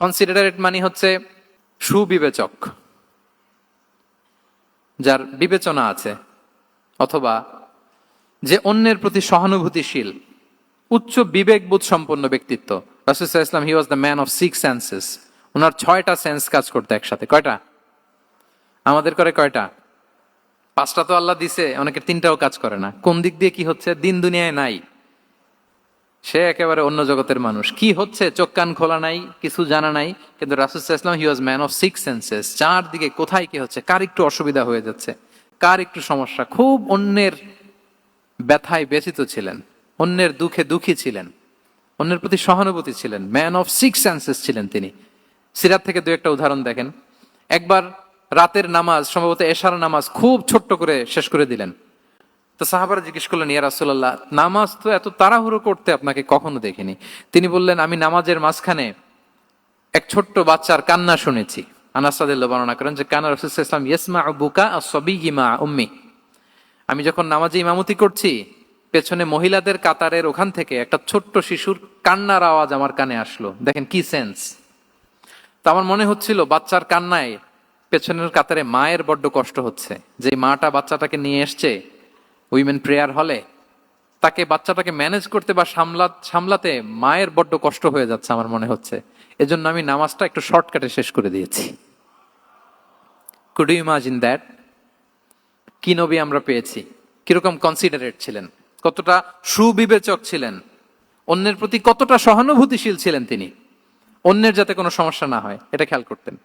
Considerate মানে হচ্ছে সুবিবেচক, যার বিবেচনা আছে, অথবা যে অন্যের প্রতি সহানুভূতিশীল, উচ্চ বিবেকবোধ সম্পন্ন ব্যক্তিত্ব। রাসুসাহ ইসলাম he was the man of six senses ওনার ছয়টা সেন্স কাজ করতে একসাথে। কয়টা? আমাদের করে কয়টা? পাঁচটা তো আল্লাহ দিছে, অনেকের তিনটাও কাজ করে না। কোন দিক দিয়ে কি হচ্ছে? দিন দুনিয়ায় নাই। সে একেবারে অন্য জগতের মানুষ। কি হচ্ছে? চোখ কান খোলা নাই, কিছু জানা নাই। কিন্তু রাসুসাহ ইসলাম he was man of six senses চারদিকে কোথায় কি হচ্ছে? কার একটু অসুবিধা হয়ে যাচ্ছে? কার একটু সমস্যা? খুব অন্যের ব্যথায় ব্যথিত ছিলেন। অন্যের দুঃখে দুঃখী ছিলেন। অন্যের প্রতি সহানুভূতি ছিলেন। ম্যান অফ সিক্স সেন্সেস ছিলেন তিনি। সিরাত থেকে দু একটা উদাহরণ দেখেন। একবার রাতের নামাজ, সম্ভবত এশার নামাজ খুব ছোট্ট করে শেষ করে দিলেন। তো সাহাবারা জিজ্ঞেস করলেন, ইয়া রাসুল্লাহ নামাজ তো এত তাড়াহুড়ো করতে আপনাকে কখনো দেখিনি? তিনি বললেন, আমি নামাজের মাঝখানে এক ছোট্ট বাচ্চার কান্না শুনেছি। আনাসাদিল্লা বর্ণনা করেন যে, কানা রসুল ইসলাম ইয়েসমা বুকা সবিগিমা উম্মি। আমি যখন নামাজে ইমামতি করছি, পেছনে মহিলাদের কাতারের ওখান থেকে একটা ছোট্ট শিশুর কান্নার আওয়াজ আমার কানে আসলো। দেখেন কি সেন্স। তো আমার মনে হচ্ছিল, বাচ্চার কান্নায় পেছনের কাতারে মায়ের বড্ড কষ্ট হচ্ছে। যে মাটা বাচ্চাটাকে নিয়ে এসছে উইমেন প্রেয়ার হলে তাকে বাচ্চাটাকে ম্যানেজ করতে বা সামলা, সামলাতে মায়ের বড্ড কষ্ট হয়ে যাচ্ছে আমার মনে হচ্ছে। এজন্য আমি নামাজটা একটু শর্টকাটে শেষ করে দিয়েছি। কুড ইউ ইমাজিন দ্যাট কি নবী আমরা পেয়েছি? কীরকম কনসিডারেট ছিলেন? কতটা সুবিবেচক ছিলেন? অন্যের প্রতি কতটা সহানুভূতিশীল ছিলেন তিনি? অন্যের যাতে কোনো সমস্যা না হয়, এটা খেয়াল করতেন।